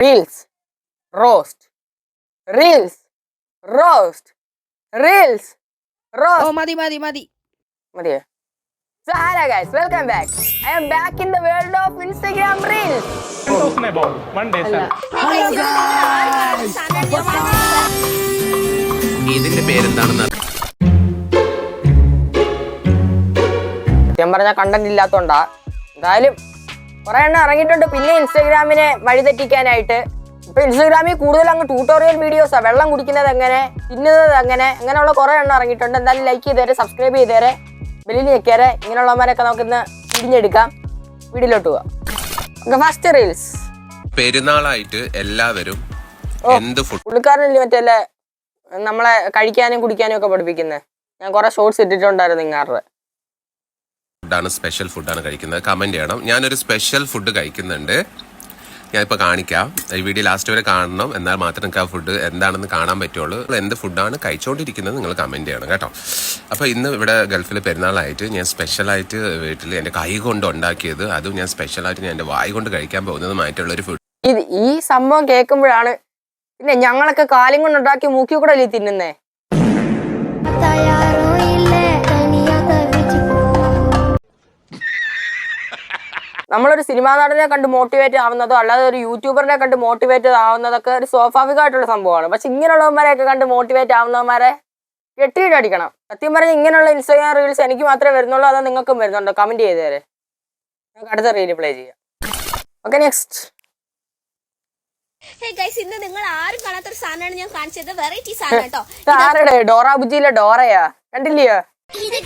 Reels roast reels roast reels oh oh മതി മതി മതി മതിയോ So hello guys, welcome back. I am back in the world of Instagram Reels. talking about one day, sir. ഇതിന്റെ പേരെന്താണെന്ന്? സത്യം പറഞ്ഞ content ഇല്ലാത്തോണ്ടാ എന്തായാലും കുറെ എണ്ണം ഇറങ്ങിയിട്ടുണ്ട്. പിന്നെ ഇൻസ്റ്റാഗ്രാമിനെ വഴിതെറ്റിക്കാനായിട്ട്. ഇപ്പൊ ഇൻസ്റ്റാഗ്രാമിൽ കൂടുതൽ അങ്ങ് ട്യൂട്ടോറിയൽ വീഡിയോസാ വെള്ളം കുടിക്കുന്നത് എങ്ങനെ തിന്നുന്നത് എങ്ങനെ അങ്ങനെയുള്ള കുറെ എണ്ണം ഇറങ്ങിയിട്ടുണ്ട്. എന്തായാലും ലൈക്ക് ചെയ്തേരെ സബ്സ്ക്രൈബ് ചെയ്തേരെ ബെല്ലിൽ ഞെക്കിയാരെ ഇങ്ങനെയുള്ളവന്മാരൊക്കെ നമുക്ക് ഇന്ന് തിരിഞ്ഞെടുക്കാം വീഡിയോയിലോട്ട് പോവാം ഫസ്റ്റ് റീൽസ് പെരുന്നാളായിട്ട് എല്ലാവരും എന്ത് പുള്ളിക്കാരനല്ലേ മറ്റേ നമ്മളെ കഴിക്കാനും കുടിക്കാനും ഒക്കെ പഠിപ്പിക്കുന്നത് ഞാൻ കുറെ ഷോർട്സ് ഇട്ടിട്ടുണ്ടായിരുന്നു ഇങ്ങാറുടെ ഫുഡാണ് സ്പെഷ്യൽ ഫുഡാണ് കഴിക്കുന്നത്. കമന്റ് ചെയ്യണം. ഞാനൊരു സ്പെഷ്യൽ ഫുഡ് കഴിക്കുന്നുണ്ട്. ഞാനിപ്പോൾ കാണിക്കാം. ഈ വീഡിയോ ലാസ്റ്റ് വരെ കാണണം. എന്നാൽ മാത്രം നിങ്ങൾക്ക് ആ ഫുഡ് എന്താണെന്ന് കാണാൻ പറ്റുള്ളൂ. എന്ത് ഫുഡാണ് കഴിച്ചുകൊണ്ടിരിക്കുന്നത് നിങ്ങൾ കമന്റ് ചെയ്യണം കേട്ടോ. അപ്പോൾ ഇന്ന് ഇവിടെ ഗൾഫിൽ പെരുന്നാളായിട്ട് ഞാൻ സ്പെഷ്യലായിട്ട് വീട്ടിൽ എന്റെ കൈ കൊണ്ട് ഉണ്ടാക്കിയത്. അതും ഞാൻ സ്പെഷ്യലായിട്ട് ഞാൻ എന്റെ വായി കൊണ്ട് കഴിക്കാൻ പോകുന്നതുമായിട്ടുള്ള ഒരു ഫുഡ് ഇത് ഈ സംഭവം കേൾക്കുമ്പോഴാണ് പിന്നെ ഞങ്ങളൊക്കെ കാലം കൊണ്ട് ഉണ്ടാക്കി മൂക്കി കൂടെ അല്ലേ തിന്നുന്നേ? നമ്മളൊരു സിനിമാ നടനെ കണ്ട് മോട്ടിവേറ്റ് ആവുന്നതോ അല്ലാതെ ഒരു യൂട്യൂബറിനെ കണ്ട് മോട്ടിവേറ്റ് ആവുന്നതൊക്കെ ഒരു സ്വാഭാവികമായിട്ടുള്ള സംഭവമാണ്. പക്ഷെ ഇങ്ങനെയുള്ളവന്മാരെയൊക്കെ കണ്ട് മോട്ടിവേറ്റ് ആവുന്നവന്മാരെ കെട്ടിയിട്ടടിക്കണം സത്യം പറഞ്ഞാൽ ഇങ്ങനെയുള്ള ഇൻസ്റ്റാഗ്രാം റീൽസ് എനിക്ക് മാത്രമേ വരുന്നുള്ളൂ അതോ നിങ്ങൾക്കും വരുന്നുണ്ടോ? കമന്റ് തരേ. നമുക്ക് അടുത്ത റീൽ പ്ലേ ചെയ്യാം. ഓക്കെ നെക്സ്റ്റ് ഇന്ന് നിങ്ങൾ ആരും കാണാത്തൊരു സാധനമാണ് ഞാൻ കാണിച്ചത്. വെറൈറ്റി സാധനം കേട്ടോ. ഡോറ ബുജിയിലെ ഡോറയാ? കണ്ടില്ലയോ? ഇത്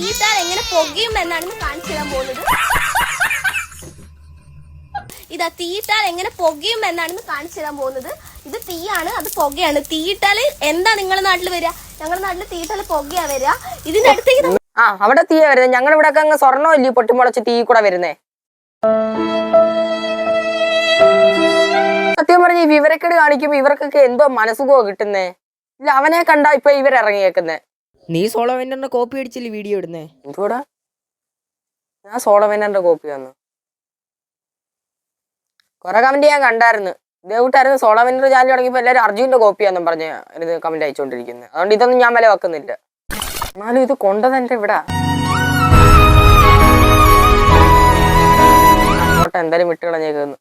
തീട്ടാൽ എങ്ങനെ പൊകയും എന്നാണെന്ന് കാണിച്ചു തരാൻ പോകുന്നത്. ഇതാ തീയിട്ടാൽ എങ്ങനെ പുകയും എന്നാണ് ഇന്ന് കാണിച്ചു തരാൻ പോകുന്നത്. ഇത് തീയാണ് അത് പുകയാണ്. തീയിട്ടാൽ എന്താ നിങ്ങളുടെ നാട്ടിൽ വരിക? ഞങ്ങളുടെ നാട്ടിൽ തീയിട്ടാൽ പുകയാ വരിക. ഇതിന്റെ അടുത്തേക്ക് ആ അവിടെ തീയ വരുന്നത് ഞങ്ങളുടെ ഇവിടെ ഒക്കെ അങ്ങ് സ്വർണം ഇല്ലേ? പൊട്ടിമുളച്ച് തീ കൂടെ വരുന്നേ. സത്യം പറഞ്ഞ ഈ വിവരക്കേട് കാണിക്കുമ്പോ ഇവർക്കൊക്കെ എന്തോ മനസ്സുഖോ കിട്ടുന്നേ. അവനെ കണ്ട ഇപ്പൊ ഇവർ ഇറങ്ങിയേക്കുന്നേ. നീ സോളോ കോപ്പി അടിച്ചില്ലേ വീഡിയോ ഇടുന്നേ? എന്തുകൂടാ ഞാൻ സോളവെനറിന്റെ കോപ്പി വന്നു. കുറെ കമന്റ് ഞാൻ കണ്ടായിരുന്നു. ഇതേകൂട്ടായിരുന്നു സോളവെനർ ചാനൽ തുടങ്ങിയപ്പോ എല്ലാവരും അർജുന്റെ കോപ്പിയാന്നും പറഞ്ഞ് ഇത് കമന്റ് അയച്ചുകൊണ്ടിരിക്കുന്നത് അതുകൊണ്ട് ഇതൊന്നും ഞാൻ വില വെക്കുന്നില്ല. എന്നാലും ഇത് കൊണ്ടത് എന്റെ ഇവിടെ. എന്തായാലും വിട്ട് കളഞ്ഞേക്കുന്നു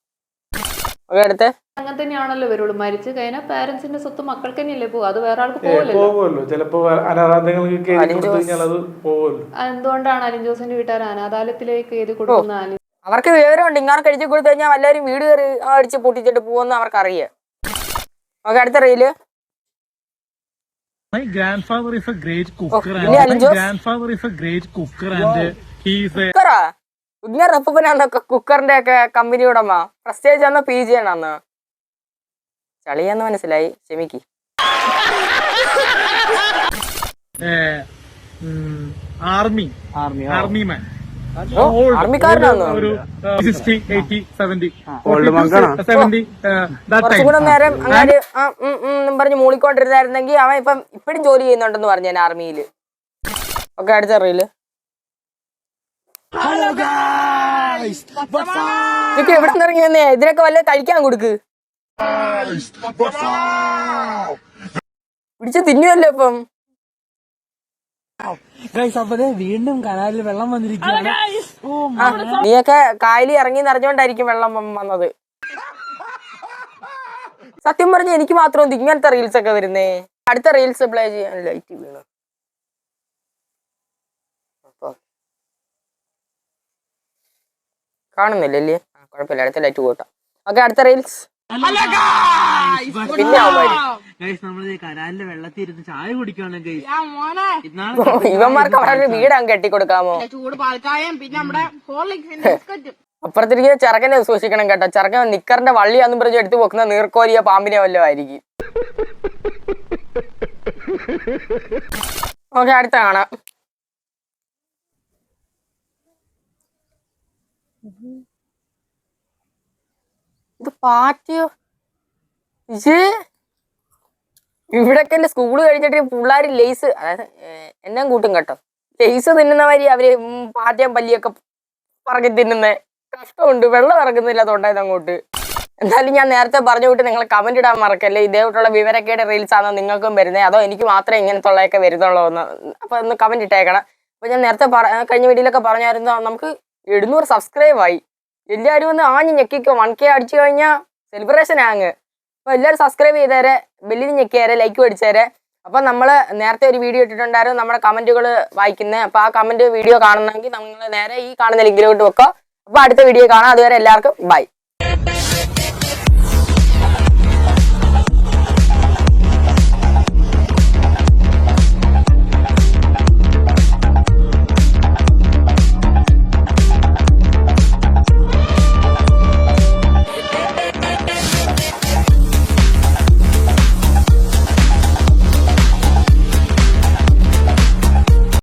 ഓക്കെ അടുത്ത് അങ്ങനെ തന്നെയാണല്ലോ വരുള്ളൂ. മരിച്ചു കഴിഞ്ഞാൽ പാരന്റ്സിന്റെ സ്വത്ത് മക്കൾക്ക് തന്നെയല്ലേ പോകും അത് വേറെ ആൾക്ക് ഏ, പോകില്ലല്ലോ പോകുമല്ലോ ചിലപ്പോ അനാഥാലയങ്ങൾക്ക്. അത് പോകുമല്ലോ എന്തുകൊണ്ടാണ് അലിൻ ജോസിന്റെ വീട്ടുകാർ അനാഥാലയത്തിലേക്ക് എഴുതി കൊടുക്കുന്ന അലിൻ അവർക്ക് വിവരമുണ്ട്. ഇങ്ങനെ കഴിച്ചു കൊടുത്തു കഴിഞ്ഞാൽ എല്ലാവരും വീട് കയറി അടിച്ച് പൊട്ടിച്ചിട്ട് പോകുമെന്ന് അവർക്ക് അറിയാം ഓക്കെ അടുത്ത reel. My grandfather is a great cooker Oh, and my grandfather is a great cooker and he is a കുക്കറാ കുഞ്ഞ കുക്കറിന്റെ ഒക്കെ കമ്പനി ഉടമ. പ്രസ്റ്റേജ് ആണോ പി ജി ആണോ ചളിയാന്ന് മനസ്സിലായി. ക്ഷമിക്ക്. ആർമി. Army army man. നേരം അങ്ങനെ പറഞ്ഞ് മൂളിക്കൊണ്ടിരുന്നായിരുന്നെങ്കിൽ അവൻ ഇപ്പം ഇപ്പഴും ജോലി ചെയ്യുന്നുണ്ടെന്ന് പറഞ്ഞു ഞാൻ ആർമിയിൽ ഒക്കെ അടിച്ചറിയിൽ. ഇവിടെ ഇറങ്ങി വന്നേ? ഇതിനൊക്കെ വല്ല കഴിക്കാൻ കൊടുക്ക്. പിടിച്ച് തിന്നുമല്ലോ ഇപ്പം. വീണ്ടും കനാലിൽ വെള്ളം വന്നിരിക്കുകയാണ്. നീയൊക്കെ കായലി ഇറങ്ങി നിറഞ്ഞോണ്ടായിരിക്കും വെള്ളം വന്നത്. സത്യം പറഞ്ഞ എനിക്ക് മാത്രം ഇങ്ങനത്തെ റീൽസ് ഒക്കെ വരുന്നേ? അടുത്ത റീൽസ് പ്ലേ ചെയ്യാൻ ലൈറ്റ് വീണു. കാണുന്നില്ലല്ലേ? കുഴപ്പമില്ല. അടുത്ത ലൈറ്റ് കൂട്ടാം ഓക്കെ അടുത്ത റീൽസ് പിന്നെ. നമ്മൾ കനാലിന്റെ വെള്ളത്തിൽ ഇരുന്ന് ചായ കുടിക്കുകയാണ് ഗൈസ് ഇവന്മാർക്ക് ഒരു വീട് അങ്ങ് കെട്ടിക്കൊടുക്കാമോ? അപ്പുറത്തിരിക്കുന്ന ചെറുക്കനെ സൂക്ഷിക്കണം കേട്ടോ. ചെറുക്കൻ നിക്കറിന്റെ വള്ളി അന്നും പറഞ്ഞു എടുത്തു വെക്കുന്ന നീർക്കോലിയ പാമ്പിനെ വല്ലതും ആയിരിക്കും. ഓക്കെ അടുത്ത കാണാം. ഇത് പാറ്റിയോ ഇത് ഇവിടൊക്കെ എന്റെ സ്കൂൾ കഴിഞ്ഞിട്ട് പിള്ളേർ ലേസ് അതായത് എന്നെ കൂട്ടും കേട്ടോ. ലേസ് തിന്നുന്ന മാതിരി അവർ പാറ്റയും പല്ലിയൊക്കെ പറക്കി തിന്നുന്നെ. കഷ്ടമുണ്ട്. വെള്ളം ഇറങ്ങുന്നില്ല തൊണ്ടായത് അങ്ങോട്ട്. എന്തായാലും ഞാൻ നേരത്തെ പറഞ്ഞു വിട്ട് നിങ്ങൾ കമന്റ് ഇടാൻ മറക്കല്ലേ? ഇതേപോലുള്ള വിവരക്കേട് റീൽസ് ആണോ നിങ്ങൾക്കും വരുന്നത് അതോ എനിക്ക് മാത്രമേ ഇങ്ങനത്തുള്ളതൊക്കെ വരുന്നുള്ളൂ എന്ന്. അപ്പൊ ഒന്ന് കമന്റ് ഇട്ടേക്കണം. അപ്പൊ ഞാൻ നേരത്തെ കഴിഞ്ഞ വീഡിയോയിലൊക്കെ പറഞ്ഞായിരുന്നു നമുക്ക് എഴുന്നൂറ് സബ്സ്ക്രൈബ് ആയി. എല്ലാവരും ഒന്ന് ആഞ്ഞ് ഞെക്കിക്കോ. വൺ കെ അടിച്ചു കഴിഞ്ഞാൽ സെലിബ്രേഷൻ ആങ് അപ്പൊ എല്ലാവരും സബ്സ്ക്രൈബ് ചെയ്തേരെ ബെല്ലിന് ഞെക്കിയേരെ ലൈക്ക് മേടിച്ചേരെ. അപ്പൊ നമ്മൾ നേരത്തെ ഒരു വീഡിയോ ഇട്ടിട്ടുണ്ടായിരുന്നു നമ്മുടെ കമന്റുകൾ വായിക്കുന്നത് അപ്പൊ ആ കമന്റ് വീഡിയോ കാണണമെങ്കിൽ നമ്മൾ നേരെ ഈ കാണുന്ന ലിങ്കിലോട്ട് വെക്കാം. അപ്പൊ അടുത്ത വീഡിയോ കാണാം. അതുവരെ എല്ലാവർക്കും ബൈ